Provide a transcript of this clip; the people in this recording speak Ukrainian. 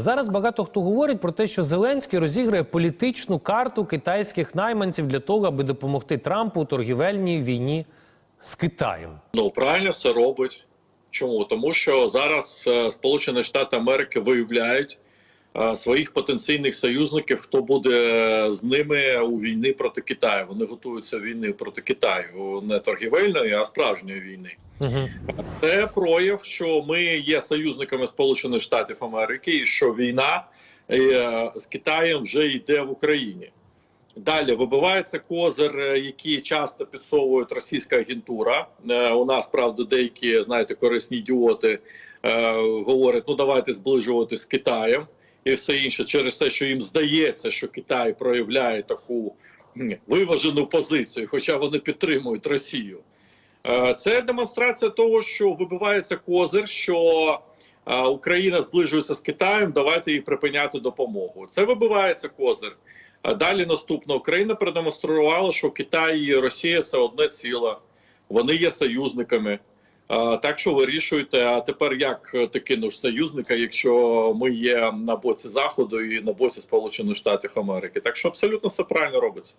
Зараз багато хто говорить про те, що Зеленський розіграє політичну карту китайських найманців для того, аби допомогти Трампу у торгівельній війні з Китаєм. Ну правильно все робить. Чому? Тому що зараз е, Сполучені Штати Америки виявляють своїх потенційних союзників, хто буде е, з ними у війни проти Китаю. Вони готуються війни проти Китаю, не торгівельної, а справжньої війни. Угу. Це прояв, що ми є союзниками Сполучених Штатів Америки, і що війна е, з Китаєм вже йде в Україні. Далі вибивається козир, е, який часто підсовують російська агентура. Е, у нас правда деякі знаєте корисні ідіоти е, говорять: ну давайте зближуватись з Китаєм і все інше через те, що їм здається, що Китай проявляє таку виважену позицію, хоча вони підтримують Росію. Е, Це демонстрація того, що вибивається козир, що е, Україна зближується з Китаєм. Давайте їй припиняти допомогу. Це вибивається козир. Далі наступно Україна продемонструвала, що Китай і Росія це одне ціле. Вони є союзниками. А, Так що вирішуєте, А тепер як ти кинеш союзника, якщо ми є на боці Заходу і на боці Сполучених Штатів Америки? Так що абсолютно все правильно робиться.